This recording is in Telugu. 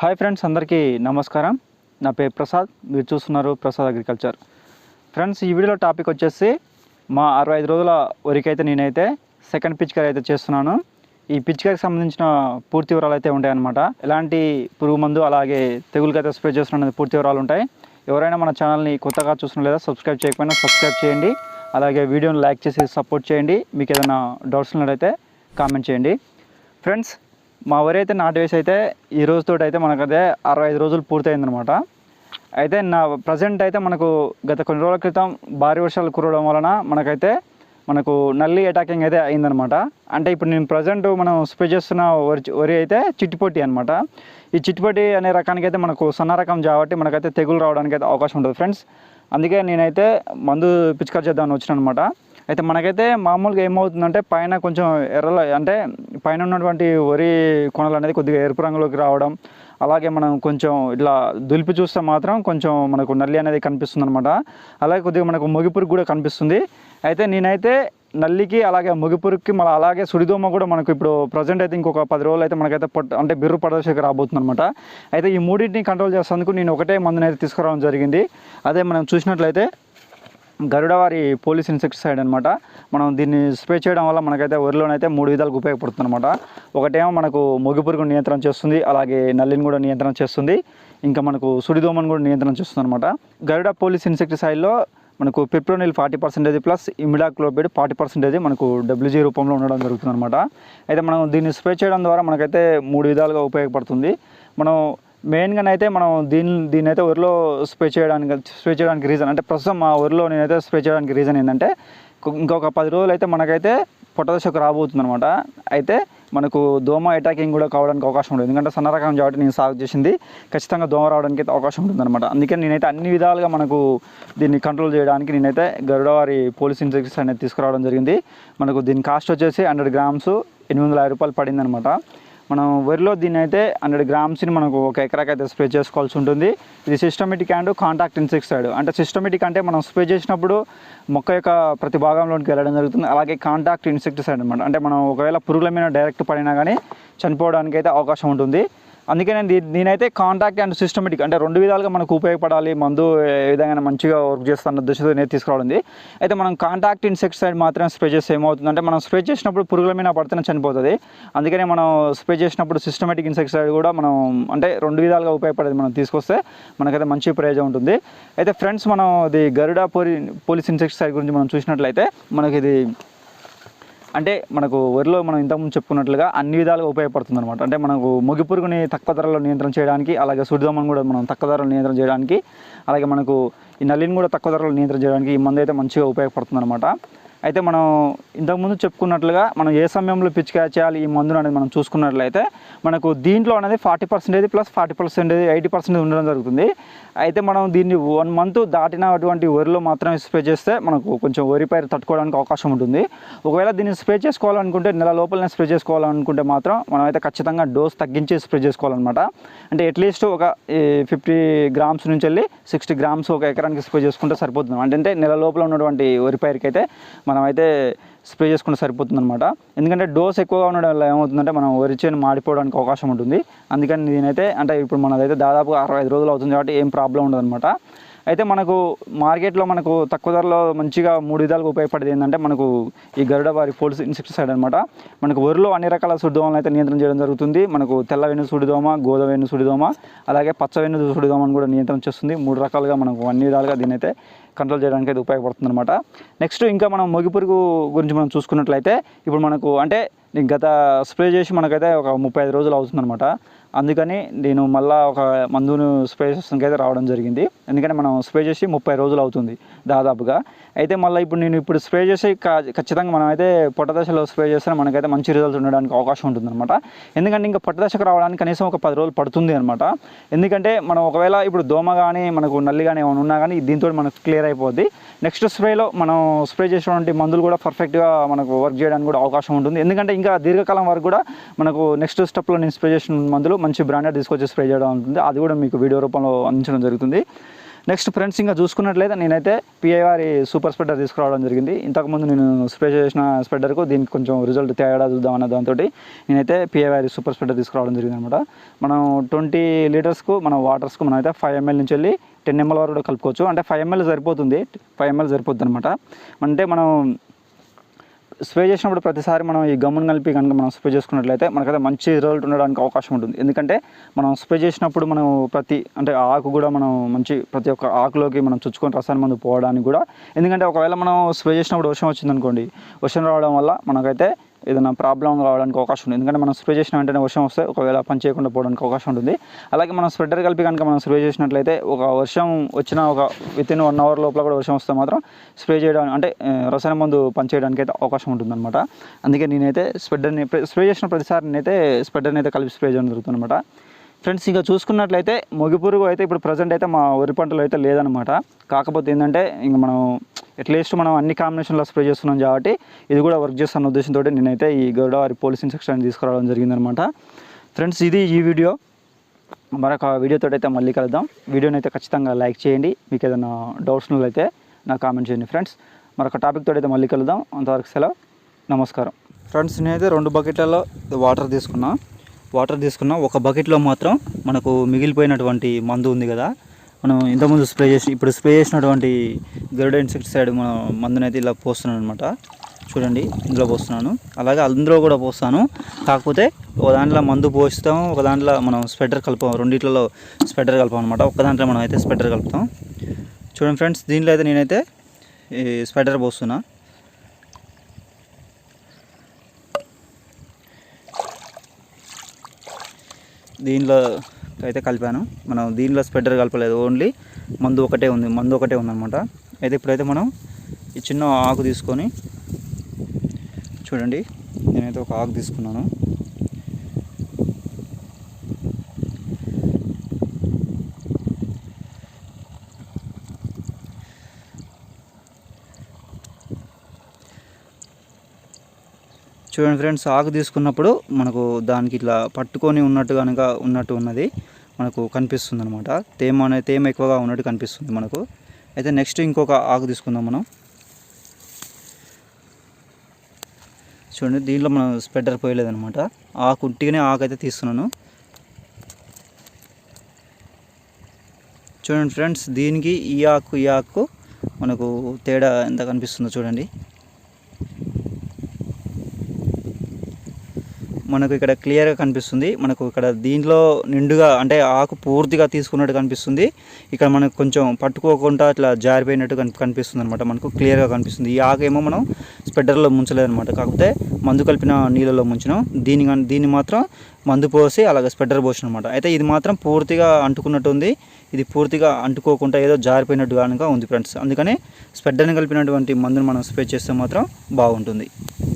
హాయ్ ఫ్రెండ్స్ అందరికీ నమస్కారం. నా పేరు ప్రసాద్ మీరు చూస్తున్నారు ప్రసాద్ అగ్రికల్చర్. ఫ్రెండ్స్ ఈ వీడియోలో టాపిక్ వచ్చేసి మా అరవై ఐదు రోజుల వరకైతే నేనైతే సెకండ్ పిచ్చికర్ అయితే చేస్తున్నాను. ఈ పిచ్కర్కి సంబంధించిన పూర్తి వివరాలు అయితే ఉంటాయన్నమాట. ఎలాంటి పురుగు మందు అలాగే తెగులకైతే స్ప్రే చేస్తున్న పూర్తి వివరాలు ఉంటాయి. ఎవరైనా మన ఛానల్ని కొత్తగా చూసిన లేదా సబ్స్క్రైబ్ చేయకపోయినా సబ్స్క్రైబ్ చేయండి. అలాగే వీడియోని లైక్ చేసి సపోర్ట్ చేయండి. మీకు ఏదైనా డౌట్స్ ఉన్నట్టయితే కామెంట్ చేయండి. ఫ్రెండ్స్ మా వరి అయితే నాటు వేసి అయితే ఈ రోజుతో అయితే మనకైతే అరవై ఐదు రోజులు పూర్తయిందనమాట. అయితే నా ప్రజెంట్ అయితే మనకు గత కొన్ని రోజుల క్రితం భారీ వర్షాలు కురవడం వలన మనకైతే మనకు నల్లి అటాకింగ్ అయితే అయిందనమాట. అంటే ఇప్పుడు నేను ప్రజెంట్ మనం స్ప్రే చేస్తున్న వరి వరి అయితే చిట్టిపొట్టి అనమాట. ఈ చిట్టిపొట్టి అనే రకానికి అయితే మనకు సన్న రకం కాబట్టి మనకైతే తెగులు రావడానికి అయితే అవకాశం ఉంటుంది ఫ్రెండ్స్. అందుకే నేనైతే మందు పిచికారు చేద్దామని వచ్చిన అనమాట అయితే మనకైతే మామూలుగా ఏమవుతుందంటే పైన కొంచెం ఎర్రల అంటే పైన ఉన్నటువంటి వరి కొనలు అనేది కొద్దిగా ఎరుపు రంగులోకి రావడం అలాగే మనం కొంచెం ఇట్లా దులిపి చూస్తే మాత్రం కొంచెం మనకు నల్లి అనేది కనిపిస్తుంది అనమాట అలాగే కొద్దిగా మనకు మొగిపురుగు కూడా కనిపిస్తుంది. అయితే నేనైతే నల్లికి అలాగే మొగిపురుక్కి మళ్ళీ అలాగే సుడిదోమ కూడా మనకు ఇప్పుడు ప్రజెంట్ అయితే ఇంకొక పది రోజులు అయితే మనకైతే పట్ అంటే బిర్రు పడదశకి రాబోతుంది అనమాట అయితే ఈ మూడింటిని కంట్రోల్ చేసేందుకు నేను ఒకటే మందుని అయితే తీసుకురావడం జరిగింది. అదే మనం చూసినట్లయితే గరుడవారి పోలీస్ ఇన్సెక్టిసైడ్ అనమాట మనం దీన్ని స్ప్రే చేయడం వల్ల మనకైతే వరిలోనైతే మూడు విధాలుగా ఉపయోగపడుతుంది అనమాట ఒకటేమో మనకు మొగిపురుగు నియంత్రణ చేస్తుంది అలాగే నల్లిని కూడా నియంత్రణ చేస్తుంది ఇంకా మనకు సుడిదోమను కూడా నియంత్రణ చేస్తుంది అనమాట గరుడ పోలీస్ ఇన్సెక్టిసైడ్లో మనకు fipronil forty percentage plus imidacloprid forty percentage మనకు డబ్ల్యూజీ రూపంలో ఉండడం జరుగుతుంది అనమాట అయితే మనం దీన్ని స్ప్రే చేయడం ద్వారా మనకైతే మూడు విధాలుగా ఉపయోగపడుతుంది. మనం మెయిన్గా అయితే మనం దీని దీని అయితే వరిలో స్ప్రే చేయడానికి స్ప్రే చేయడానికి రీజన్ అంటే ప్రస్తుతం మా వరిలో నేనైతే స్ప్రే చేయడానికి రీజన్ ఏంటంటే ఇంకొక పది రోజులు అయితే మనకైతే పొట్టదశకు రాబోతుంది అనమాట అయితే మనకు దోమ అటాకింగ్ కూడా కావడానికి అవకాశం ఉంటుంది ఎందుకంటే సన్న రకం కాబట్టి నేను సాగు చేసింది ఖచ్చితంగా దోమ రావడానికి అయితే అవకాశం ఉంటుంది అనమాట అందుకే నేనైతే అన్ని విధాలుగా మనకు దీన్ని కంట్రోల్ చేయడానికి నేనైతే గరుడవారి పోలీస్ ఇన్సెక్టిస్ అనేది తీసుకురావడం జరిగింది. మనకు దీని కాస్ట్ వచ్చేసి హండ్రెడ్ గ్రామ్స్ ఎనిమిది వందల యాభై రూపాయలు పడింది అనమాట మనం వరిలో దీన్ని అయితే హండ్రెడ్ గ్రామ్స్ని మనకు ఒక ఎకరాకి అయితే స్ప్రే చేసుకోవాల్సి ఉంటుంది. ఇది సిస్టమేటిక్ అండ్ కాంటాక్ట్ ఇన్సెక్సైడ్ అంటే సిస్టమేటిక్ అంటే మనం స్ప్రే చేసినప్పుడు మొక్క యొక్క ప్రతి భాగంలోకి వెళ్ళడం జరుగుతుంది. అలాగే కాంటాక్ట్ ఇన్సెక్టిసైడ్ అనమాట అంటే మనం ఒకవేళ పురుగుల మీద డైరెక్ట్ పడినా కానీ చనిపోవడానికి అయితే అవకాశం ఉంటుంది. అందుకే నేను నేనైతే కాంటాక్ట్ అండ్ సిస్టమేటిక్ అంటే రెండు విధాలుగా మనకు ఉపయోగపడాలి మందు ఏ విధంగా మంచిగా వర్క్ చేస్తున్న దృష్టితో నేను తీసుకురావడం అయితే మనం కాంటాక్ట్ ఇన్సెక్టిసైడ్ మాత్రమే స్ప్రే చేస్తే ఏమవుతుందంటే మనం స్ప్రే చేసినప్పుడు పురుగుల మీద పడితేనే చనిపోతుంది. అందుకనే మనం స్ప్రే చేసినప్పుడు సిస్టమేటిక్ ఇన్సెక్టిసైడ్ కూడా మనం అంటే రెండు విధాలుగా ఉపయోగపడేది మనం తీసుకొస్తే మనకైతే మంచి ప్రయోజనం ఉంటుంది. అయితే ఫ్రెండ్స్ మనం ఇది గరుడా పోలి పోలీస్ ఇన్సెక్టిసైడ్ గురించి మనం చూసినట్లయితే మనకి ఇది అంటే మనకు వరిలో మనం ఇంతకుముందు చెప్పుకున్నట్లుగా అన్ని విధాలుగా ఉపయోగపడుతుంది అనమాట అంటే మనకు మొగి పురుగుని తక్కువ ధరలో నియంత్రణ చేయడానికి అలాగే సుడిదమ్మను కూడా మనం తక్కువ ధరలో నియంత్రణ చేయడానికి అలాగే మనకు ఈ నల్లిని కూడా తక్కువ ధరలో నియంత్రణ చేయడానికి ఈ మందు అయితే మంచిగా ఉపయోగపడుతుంది అనమాట అయితే మనం ఇంతకుముందు చెప్పుకున్నట్లుగా మనం ఏ సమయంలో పిచికాయ చేయాలి ఈ మందును అనేది మనం చూసుకున్నట్లయితే మనకు దీంట్లో అనేది forty percentage plus forty percentage eighty percentage ఉండడం జరుగుతుంది. అయితే మనం దీన్ని వన్ మంత్ దాటిన అటువంటి వరిలో మాత్రమే స్ప్రే చేస్తే మనకు కొంచెం వరి పైరు తట్టుకోవడానికి అవకాశం ఉంటుంది. ఒకవేళ దీన్ని స్ప్రే చేసుకోవాలనుకుంటే నెల లోపలనే స్ప్రే చేసుకోవాలనుకుంటే మాత్రం మనం అయితే ఖచ్చితంగా డోస్ తగ్గించి స్ప్రే చేసుకోవాలన్నమాట. అంటే అట్లీస్ట్ ఒక ఫిఫ్టీ గ్రామ్స్ నుంచి వెళ్ళి సిక్స్టీ గ్రామ్స్ ఒక ఎకరానికి స్ప్రే చేసుకుంటే సరిపోతుంది. అంటే అంటే నెల లోపల ఉన్నటువంటి వరి పైరుకి అయితే మనమైతే స్ప్రే చేసుకుంటే సరిపోతుంది అనమాట ఎందుకంటే డోస్ ఎక్కువగా ఉండడం వల్ల ఏమవుతుందంటే మనం వరి చేను మాడిపోవడానికి అవకాశం ఉంటుంది. అందుకని నేనైతే అంటే ఇప్పుడు మనదైతే దాదాపు అరవై ఐదు రోజులు అవుతుంది కాబట్టి ఏం ప్రాబ్లం ఉండదు అనమాట అయితే మనకు మార్కెట్లో మనకు తక్కువ ధరలో మంచిగా మూడు విధాలుగా ఉపయోగపడేది ఏంటంటే మనకు ఈ గరుడ వారి పోల్స్ ఇన్సెక్టిసైడ్ అనమాట మనకు వరిలో అన్ని రకాల సుడిదోమలను అయితే నియంత్రణ చేయడం జరుగుతుంది. మనకు తెల్ల వెన్ను సుడిదోమ గోధుమ వెన్ను సుడిదోమ అలాగే పచ్చ వెన్ను సుడిదోమను కూడా నియంత్రణ చేస్తుంది. మూడు రకాలుగా మనకు అన్ని విధాలుగా దీనైతే అయితే కంట్రోల్ చేయడానికి అయితే ఉపయోగపడుతుంది అనమాట నెక్స్ట్ ఇంకా మనం మొగిపురుగు గురించి మనం చూసుకున్నట్లయితే ఇప్పుడు మనకు అంటే గత స్ప్రే చేసి మనకైతే ఒక ముప్పై ఐదు రోజులు అవుతుందన్నమాట. అందుకని నేను మళ్ళీ ఒక మందును స్ప్రే చేస్తానికి అయితే రావడం జరిగింది. ఎందుకంటే మనం స్ప్రే చేసి ముప్పై రోజులు అవుతుంది దాదాపుగా. అయితే మళ్ళీ ఇప్పుడు నేను ఇప్పుడు స్ప్రే చేసి కా- ఖచ్చితంగా మనం అయితే పొట్టదశలో స్ప్రే చేస్తే మనకైతే మంచి రిజల్ట్స్ ఉండడానికి అవకాశం ఉంటుంది అనమాట ఎందుకంటే ఇంకా పొట్టదశకు రావడానికి కనీసం ఒక పది రోజులు పడుతుంది అనమాట ఎందుకంటే మనం ఒకవేళ ఇప్పుడు దోమ కానీ మనకు నల్లి కానీ ఏమైనా ఉన్నా కానీ దీంతో మనకు క్లియర్ అయిపోద్ది. నెక్స్ట్ స్ప్రేలో మనం స్ప్రే చేసినటువంటి మందులు కూడా పర్ఫెక్ట్గా మనకు వర్క్ చేయడానికి కూడా అవకాశం ఉంటుంది. ఎందుకంటే ఇంకా దీర్ఘకాలం వరకు కూడా మనకు నెక్స్ట్ స్టెప్లో నేను స్ప్రే చేసిన మందులు మంచి బ్రాండెడ్ తీసుకొచ్చి స్ప్రే చేయడం ఉంటుంది. అది కూడా మీకు వీడియో రూపంలో అందించడం జరుగుతుంది. నెక్స్ట్ ఫ్రెండ్స్ ఇంకా చూసుకున్నట్లయితే నేనైతే పిఐఆర్ సూపర్ స్ప్రెడర్ తీసుకురావడం జరిగింది. ఇంతకుముందు నేను స్ప్రే చేసిన స్ప్రెడర్కు దీనికి కొంచెం రిజల్ట్ తేడా చూద్దాం అన్న దాంతో నేనైతే పిఐఆర్ సూపర్ స్ప్రెడర్ తీసుకురావడం జరిగింది అనమాట మనం ట్వంటీ లీటర్స్కు మన వాటర్స్కు మనం అయితే ఫైవ్ ఎంఎల్ నుంచి వెళ్ళి టెన్ ఎంఎల్ వరకు కూడా కలుపుకోవచ్చు. అంటే ఫైవ్ ఎంఎల్ సరిపోతుంది. ఫైవ్ ఎంఎల్ సరిపోతుంది అనమాట అంటే మనం స్ప్రే చేసినప్పుడు ప్రతిసారి మనం ఈ గమ్మును కలిపి కనుక మనం స్ప్రే చేసుకున్నట్లయితే మనకైతే మంచి రిజల్ట్ ఉండడానికి అవకాశం ఉంటుంది. ఎందుకంటే మనం స్ప్రే చేసినప్పుడు మనం ప్రతి అంటే ఆకు కూడా మనం మంచి ప్రతి ఒక్క ఆకులోకి మనం చుచ్చుకొని రసాయన మందు పోవడానికి కూడా ఎందుకంటే ఒకవేళ మనం స్ప్రే చేసినప్పుడు వర్షం వచ్చిందనుకోండి వర్షం రావడం వల్ల మనకైతే ఏదైనా ప్రాబ్లం రావడానికి అవకాశం ఉంది. ఎందుకంటే మనం స్ప్రే చేసిన వెంటనే వర్షం వస్తే ఒకవేళ పని చేయకుండా పోవడానికి అవకాశం ఉంటుంది. అలాగే మనం స్ప్రెడర్ కలిపి కనుక మనం స్ప్రే చేసినట్లయితే ఒక వర్షం వచ్చిన ఒక విత్ ఇన్ వన్ అవర్ లోపల కూడా వర్షం వస్తే మాత్రం స్ప్రే చేయడం అంటే రసాయన మందు పని చేయడానికి అయితే అవకాశం ఉంటుందన్నమాట. అందుకే నేనైతే స్ప్రెడర్ని స్ప్రే చేసిన ప్రతిసారి నేనైతే స్ప్రెడర్ని అయితే కలిపి స్ప్రే చేయడం జరుగుతుందన్నమాట. ఫ్రెండ్స్ ఇంకా చూసుకున్నట్లయితే మొగి పురుగు అయితే ఇప్పుడు ప్రజెంట్ అయితే మా వరి పంటలో అయితే లేదనమాట కాకపోతే ఏంటంటే ఇంక మనం అట్లీస్ట్ మనం అన్ని కాంబినేషన్లో స్ప్రే చేస్తున్నాం కాబట్టి ఇది కూడా వర్క్ చేస్తున్న ఉద్దేశంతో నేనైతే ఈ గోదావరి పోలీస్ ఇన్స్ట్రక్షన్ తీసుకురావడం జరిగిందనమాట. ఫ్రెండ్స్ ఇది ఈ వీడియో. మరొక వీడియోతో అయితే మళ్ళీ కలుద్దాం. వీడియోని అయితే ఖచ్చితంగా లైక్ చేయండి. మీకు ఏదైనా డౌట్స్ అయితే నాకు కామెంట్ చేయండి ఫ్రెండ్స్ మరొక టాపిక్ అయితే మళ్ళీ కలుద్దాం. అంతవరకు సెలవు. నమస్కారం. ఫ్రెండ్స్ నేనైతే రెండు బకెట్లలో వాటర్ తీసుకున్నా. వాటర్ తీసుకున్నా. ఒక బకెట్లో మాత్రం మనకు మిగిలిపోయినటువంటి మందు ఉంది కదా. మనం ఇంతకుముందు స్ప్రే చేసి ఇప్పుడు స్ప్రే చేసినటువంటి గరుడ ఇన్సెక్టిసైడ్ మన మందునైతే ఇలా పోస్తున్నాను అనమాట చూడండి ఇందులో పోస్తున్నాను. అలాగే అందులో కూడా పోస్తాను. కాకపోతే ఒక దాంట్లో మందు పోస్తాం ఒక దాంట్లో మనం స్వెటర్ కలుపుతాం. రెండిట్లలో స్వెటర్ కలపం అనమాట ఒక దాంట్లో మనం అయితే స్ప్రెడర్ కలుపుతాం. చూడండి ఫ్రెండ్స్ దీంట్లో అయితే నేనైతే ఈ స్వెటర్ పోస్తున్నా. దీనిలో అయితే కలిపాను. మనం దీనిలో స్ప్రెడర్ కలపలేదు. ఓన్లీ మందు ఒకటే ఉంది. మందు ఒకటే ఉందన్నమాట. అయితే ఇప్పుడైతే మనం ఈ చిన్న ఆకు తీసుకొని చూడండి. నేనైతే ఒక ఆకు తీసుకున్నాను. చూడండి ఫ్రెండ్స్ ఆకు తీసుకున్నప్పుడు మనకు దానికి ఇట్లా పట్టుకొని ఉన్నట్టు కనుక ఉన్నట్టు ఉన్నది మనకు కనిపిస్తుంది అనమాట తేమ అనే తేమ ఎక్కువగా ఉన్నట్టు కనిపిస్తుంది మనకు. అయితే నెక్స్ట్ ఇంకొక ఆకు తీసుకుందాం మనం. చూడండి దీంట్లో మనం స్ప్రెడర్ పోయలేదనమాట ఆకు ఉట్టిగానే ఆకు అయితే తీస్తున్నాను. చూడండి ఫ్రెండ్స్ దీనికి ఈ ఆకు ఈ ఆకు మనకు తేడా ఎంత కనిపిస్తుందో చూడండి. మనకు ఇక్కడ క్లియర్గా కనిపిస్తుంది. మనకు ఇక్కడ దీంట్లో నిండుగా అంటే ఆకు పూర్తిగా తీసుకున్నట్టు కనిపిస్తుంది. ఇక్కడ మనకు కొంచెం పట్టుకోకుండా ఇట్లా జారిపోయినట్టు కనిపి కనిపిస్తుంది అనమాట మనకు క్లియర్గా కనిపిస్తుంది. ఈ ఆకు ఏమో మనం స్ప్రెడర్లో ముంచలేదనమాట కాకపోతే మందు కలిపిన నీళ్ళలో ముంచినాం. దీని దీన్ని మాత్రం మందు పోసి అలాగే స్పెడర్ పోసిన అనమాట అయితే ఇది మాత్రం పూర్తిగా అంటుకున్నట్టు ఉంది. ఇది పూర్తిగా అంటుకోకుండా ఏదో జారిపోయినట్టు కనుక ఉంది ఫ్రెండ్స్ అందుకని స్పెడ్డర్ని కలిపినటువంటి మందును మనం స్ప్రే చేస్తే మాత్రం బాగుంటుంది.